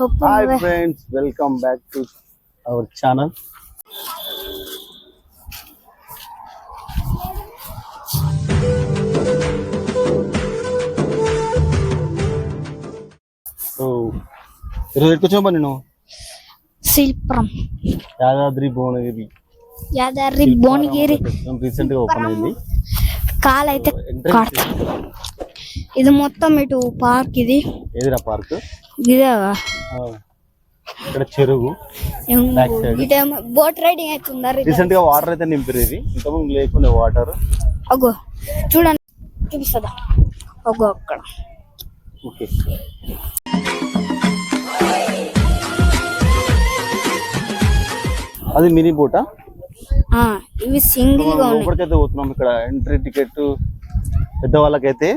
Hi నువ్వే. Friends welcome back to our channel ఈరోజు ఎట్టుకొచ్చామా నేను? శిల్పం యాదాద్రి భువనగిరి. యాదాద్రి భువనగిరి. రీసెంట్గా ఓపెన్ అయింది. Entrance కడతా. ఇది మొత్తం ఇటు పార్క్ ఇది. ఏదిరా పార్క్? ఇదే ఇక్కడ చెరువు. బోట్ రైడింగ్ అవుతుందా రీసెంట్గా వాటర్ అయితే నింపారు ఇది. ఇంకా లేకుండా వాటర్ అగో చూడండి. చూపిస్తుందా? అగో అక్కడ. ఓకే. అది మినీ బోటా? ఆ, ఇవి సింగిల్గా ఉన్నాయి. లోపలికైతే పోతున్నాం. ఇక్కడ ఎంట్రీ టికెట్ పెద్దవాళ్ళకైతే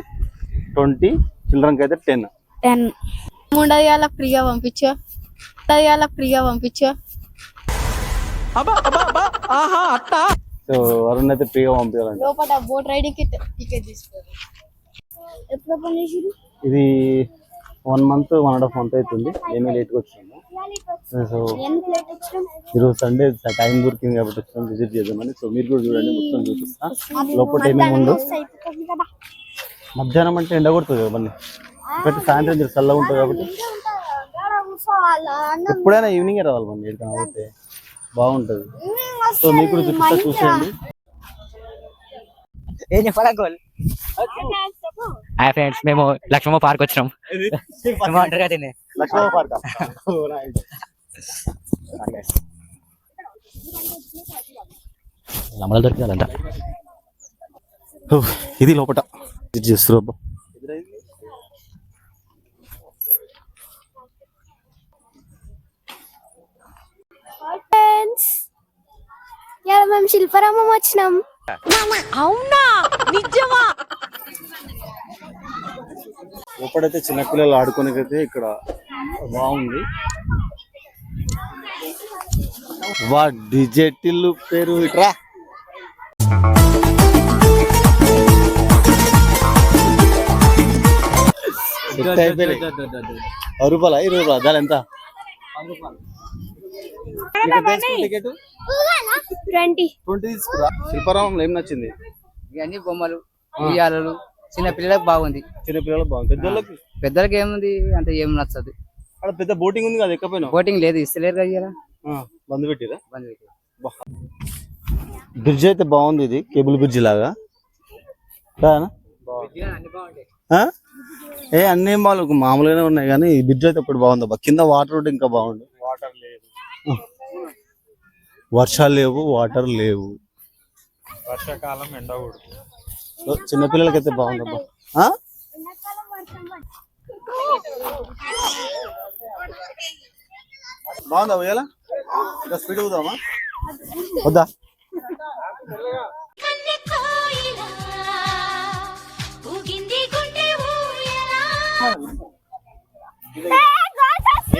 ట్వంటీ చిల్డ్రన్ అయితే టెన్. టెన్. ఉండయాల ఫ్రీగా పంపించా. ఉండయాల ఫ్రీగా పంపించా. సో వరుణ్ అయితే ఫ్రీగా పంపించాలండి లోపల బోట్ రైడింగ్కి టికెట్ తీసుకోరు. ఎప్పుడు ఓపెన్ చేసిరు ఇది one month one and half month అవుతుంది ఏమీ లేట్గా వచ్చినాము. సో ఈరోజు సండే టైం దొరికింది కాబట్టి వచ్చినాం విజిట్ చేద్దామని. సో మీరు కూడా చూడండి మొత్తం చూపిస్తా. లోపల ఏమేమి కదా. మధ్యాహ్నం అంటే ఎండ కొడుతుంది కదా మళ్ళీ ప్రతి సాయంత్రం జర చల్లగా ఉంటుంది కాబట్టి. ఎప్పుడైనా ఈవినింగ్ రావాలి మనం ఎక్కడికైనా పోతే. బాగుంటుంది. సో మీకు కూడా చూపిస్తా చూసేయండి. హాయ్ ఫ్రెండ్స్ మేము లక్ష్మమ్మ పార్క్ వచ్చినాం. అంటారు కదా పార్క్ లంబడలు దొరికిందంట ఇది లోపట. చేస్తారు అబ్బా. ఫ్రెండ్స్ ఇలా మేము శిల్పారామం వచ్చినాం లోపడైతే చిన్నపిల్లలు ఆడుకోనికైతే ఇక్కడ బాగుంది. వా డిజెటిల్ పేరు ఇట్రా? ఎట్ట అయిపోయినాయి? రూపాయల. ఇరవై రూపాయలు? దాని ఎంత? టికెట్? ట్వంటీ. ట్వంటీ తీసుకురా. శిల్పారామంలో ఏం నచ్చింది? ఇవన్నీ బొమ్మలు ఉయ్యాలలు చిన్న పిల్లలకు బాగుంది. చిన్నపిల్లలు బాగుంది. పెద్దోళ్ళకి? పెద్దలకి ఏముంది? అంటే ఏం నచ్చదు. అక్కడ పెద్ద బోటింగ్ ఉంది కదా ఎక్కపోయినా బోటింగ్ లేదు ఇస్తలేరు కదా ఇయ్యాల. బంద్ పెట్టిరా? బంద్ పెట్టు. బ్రిడ్జ్ అయితే బాగుంది ఇది కేబుల్ బ్రిడ్జ్ లాగా. కాదనా ఆ? ఏ అన్ని బాగాలేదు మామూలుగానే ఉన్నాయి కానీ ఈ బ్రిడ్జ్ అయితే ఇప్పుడు బాగుంది. అబ్బా కింద వాటర్ ఉంటే ఇంకా బాగుంది వాటర్ లేదు. వర్షాలు లేవు వాటర్ లేవు. వర్షాకాలం ఎండ చిన్నపిల్లలకి అయితే బాగుంది అబ్బా? బాగుందా పోయాలా ఇంకా స్పీడ్ పోదామా వద్దా?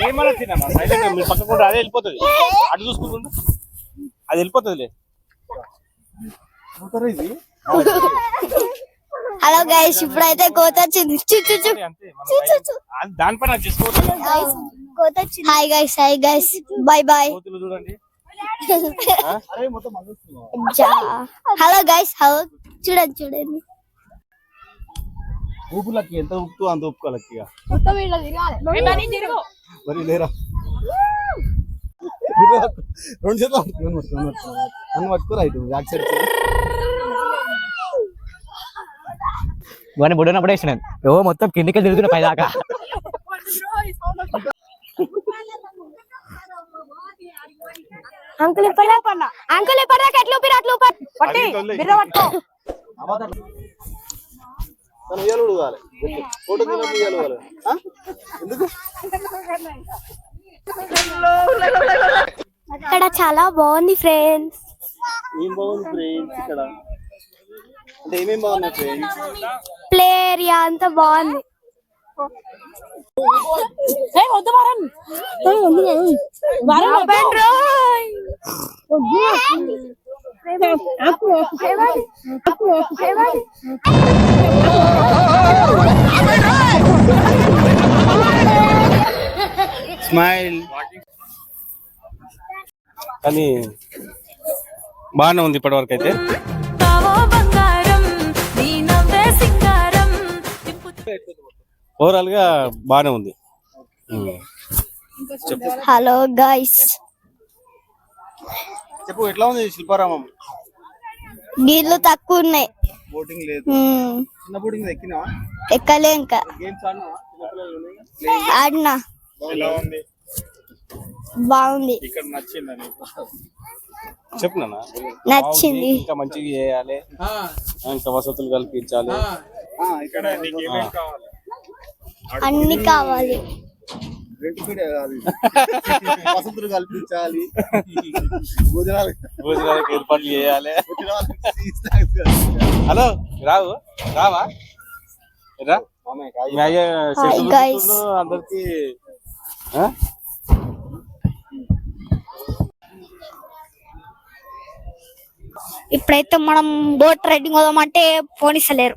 ఏమన్నా తినమ్మా? సైలెంట్ మీరు పక్కకుండా అదే వెళ్ళిపోతుంది. అటు చూసుకుంటుండు అది వెళ్ళిపోతుంది ఇది? హలో గైస్ ఇప్పుడైతే కోత వచ్చింది. చూ చూ చూ. అంతే మనం దానిపైన కోత వచ్చింది. Hi guys hi guys. Bye bye. కోతులు చూడండి. అరే మొత్తం మళ్ళీ హలో గైస్ హలో. చూడండి చూడండి. ఊపులకి ఎంత ఉప్పు అంత ఉప్పుకోలకి ఇక మొత్తం ఇట్లా తిరగాలి మరి లేరా? రెండు చేతులు పట్టుకో, నన్ను పట్టుకో, నన్ను పట్టుకో. నన్ను పట్టుకోరా ఇటు బ్యాక్ సైడ్ ఇవన్నీ బుడనప్పుడే వేసినాను ఓ మొత్తం కిందికి తిరుగుతున్నా పైదాకా. అంకుల్ ఇప్పటిదా అంకుల్ ఇప్పటిదాకా ఎట్లా ఊపిరి అట్లా ఊపి పట్టి బిర్ర పట్టుకో. తను ఉయ్యాలు ఊగాలి ఫోటో తినప్పుడు ఉయ్యాలు ఆ? ఎందుకు? ఇక్కడ చాలా బాగుంది ఫ్రెండ్స్. ఏం బాగుంది ఫ్రెండ్స్ ఇక్కడ? అంటే ఏమేం బాగున్నాయి ఫ్రెండ్స్? ప్లే ఏరియా అంతా బాగుంది. స్మైల్. కానీ బాగానే ఉంది ఇప్పటి వరకు అయితే ఓవరాల్గా బాగానే ఉంది. హలో గైస్ చెప్పు ఎట్లా ఉంది శిల్పారామం? నీళ్ళు తక్కువ ఉన్నాయి. బోటింగ్ లేదు. చిన్న బోటింగ్ ఎక్కినావా? ఎక్కలే ఇంకా. గేమ్స్ ఆడినావా. ఆడినా. ఎలా ఉంది? బాగుంది. ఇక్కడ నచ్చిందా నీకు? చెప్పు నాన్న. నచ్చింది. ఇంకా మంచిగా చేయాలి. ఇంకా వసతులు కల్పించాలి. ఇక్కడ అన్ని కావాలి. కాదు. వసతులు కల్పించాలి. భోజనాలు. భోజనాలకు ఏర్పాట్లు చేయాలి. హలో రావు? రావా? అందరికి? ఇప్పుడైతే మనం బోట్ రైడింగ్ పోదామంటే పోనిస్తలేరు.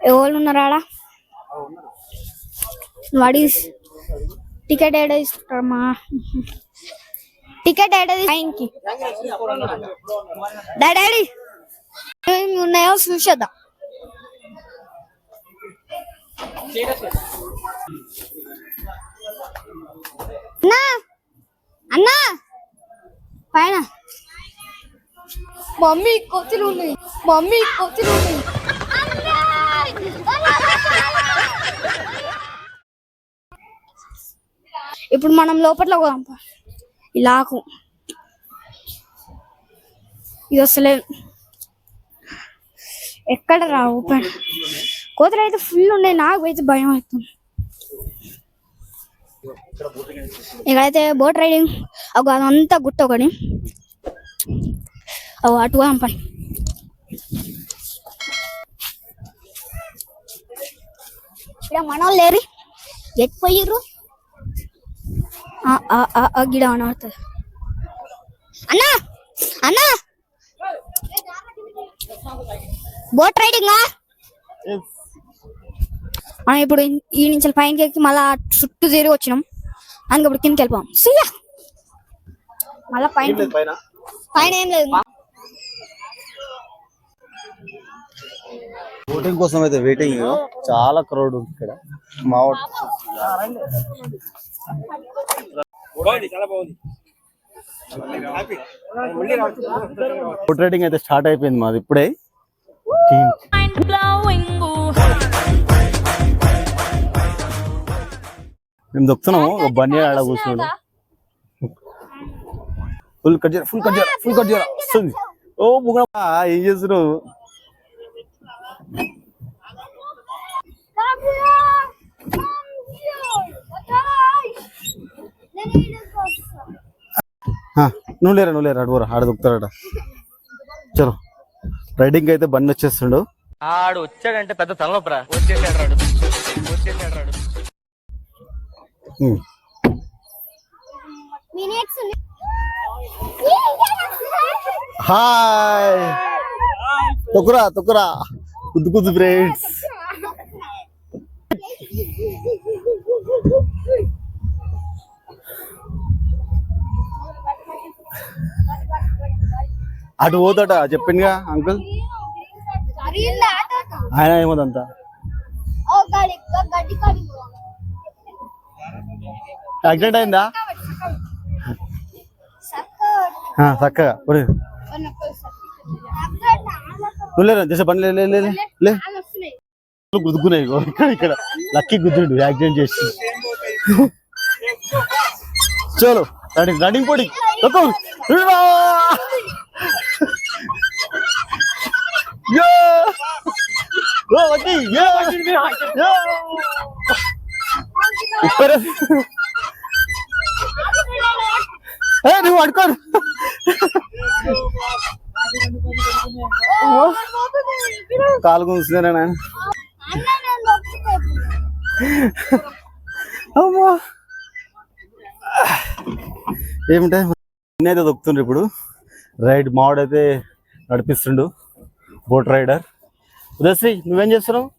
ఎవరు ఉన్నారు ఆడ? వాడి టికెట్ ఏడ ఇస్తారమ్మా టికెట్ ఏడ ఆయనకి. డాడీ ఉన్నాయో చూసేద్దాం. అన్నా అన్నా. పైన. మమ్మీ కొత్తిలు ఉన్నాయి. మమ్మీ కొత్తిలు ఉన్నాయి. ఇప్పుడు మనం లోపల పోదాం ఇలాకు ఇది అసలే ఎక్కడ రా ఓపెన్? కోతలు అయితే ఫుల్ ఉన్నాయి. నాకు అయితే భయం అవుతుంది. ఇక్కడైతే బోట్ రైడింగ్ ఒక అదంతా గుట్ట ఒకటి. అవి అటు పంపండి పని ఇక్కడ మనోళ్ళు లేరు. ఎటు పోయిర్రు? ఆ, ఆ, ఆ, ఆ గిడ అనవుతుంది అన్నా అన్నా. Boat riding? మనం ఇప్పుడు ఈ నుంచి పైనకి ఎక్కి మళ్ళా చుట్టూ తిరిగి వచ్చినాం. అందుకే ఇప్పుడు కిందకి వెళ్ళిపోం సుయ్యా మళ్ళా పైన లేదు పైన. పైన ఏం లేదు. బోటింగ్ కోసం అయితే వెయిటింగ్ చాలా క్రౌడ్ ఉంది ఇక్కడ. మా ఫుడ్ బాగుంది రైడింగ్ అయితే స్టార్ట్ అయిపోయింది మాది ఇప్పుడే. మేము దొక్కుతున్నాము ఒక బండి ఆడ కూర్చున్నాడు. ఫుల్ కట్ చేయాలి ఫుల్ కట్ చేయాలి ఫుల్ కట్ చేయాలి. వస్తుంది. ఓ ముగ్గురు. ఏం చేస్తున్నావు ఆ, నువ్వు లేరా నువ్వు లేరా అడుగురా ఆడ దొక్కుతాడట చలో రైడింగ్ అయితే బండి వచ్చేస్తుండు ఆడు వచ్చాడంటే పెద్ద తలనొప్పరా వచ్చేసాడు రాడు వచ్చేసాడు రాడు. హాయ్ తొక్కురా తొక్కురా కుద్దు కుద్దు ఫ్రెండ్స్ అటు పోతాట చెప్పిందిగా అంకుల్ ఆయన ఏమోదంతా? యాక్సిడెంట్ అయిందా? ఆ, చక్కగా. ఒరే, నువ్వు చేసే పని లే లే, గుద్దుకున్నాయి ఇక్కడ ఇక్కడ. లక్కీ గుద్దుడు యాక్సిడెంట్ చేసి. చలో రన్నింగ్ రన్నింగ్ పొడి తక్కువ ఇప్పుడే ఏ, నువ్వు అడుకోడు కాలు గుంచున్నారా నాన్న అమ్మా. ఏమిటే? నేనైతే దొక్కుతుండ్రు ఇప్పుడు. రైడ్ మావాడైతే నడిపిస్తుండు. Boat rider. ఉదయశ్రీ నువ్వేం చేస్తున్నావు?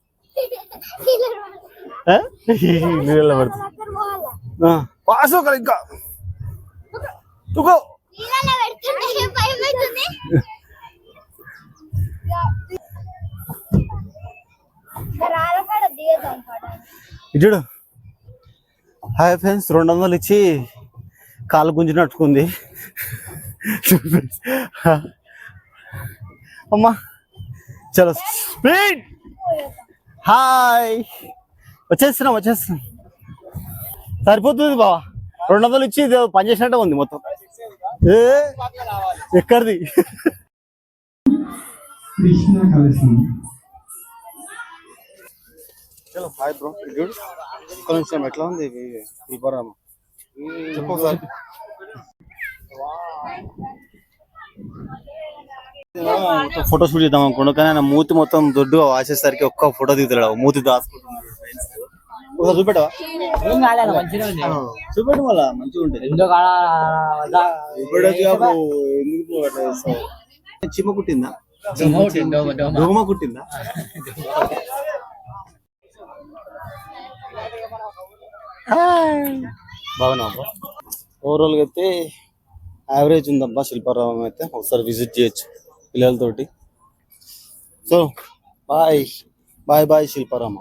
పాస్ ఒకరు ఇంకా. తుకో. చూడు. హాయ్ ఫ్రెండ్స్ రెండు వందలు ఇచ్చి కాలు గుంజినట్టుకుంది అమ్మా. చలో. స్పీడ్ హాయ్ వచ్చేస్తున్నాం వచ్చేస్తున్నాం సరిపోతుంది బావా రెండు వందలు ఇచ్చి పని చేసినట్టే ఉంది మొత్తం ఏ ఎక్కడిది చలో హాయ్ బ్రో నిమిషం ఎట్లా ఉంది చెప్పు ఫోటో షూట్ చేద్దాం అనుకోండి కానీ ఆయన మూతి మొత్తం దొడ్డుగా వాసేసరికి ఒక్క ఫోటో దిగుతాడు మూతి దాచుకుంటున్నాడు. ఒకసారి చూపెట్టవా? చూపెట్టు మళ్ళా మంచిగా ఉంటుంది ఎందుకు? చిమ్మ కుట్టిందా? కుట్టిందా? బాగున్నావా ఓవరాల్గా అయితే యావరేజ్ ఉందబ్బా శిల్పారామం అయితే. ఒకసారి విజిట్ చేయొచ్చు. పిల్లలతోటి. So bye bye bye Shilparama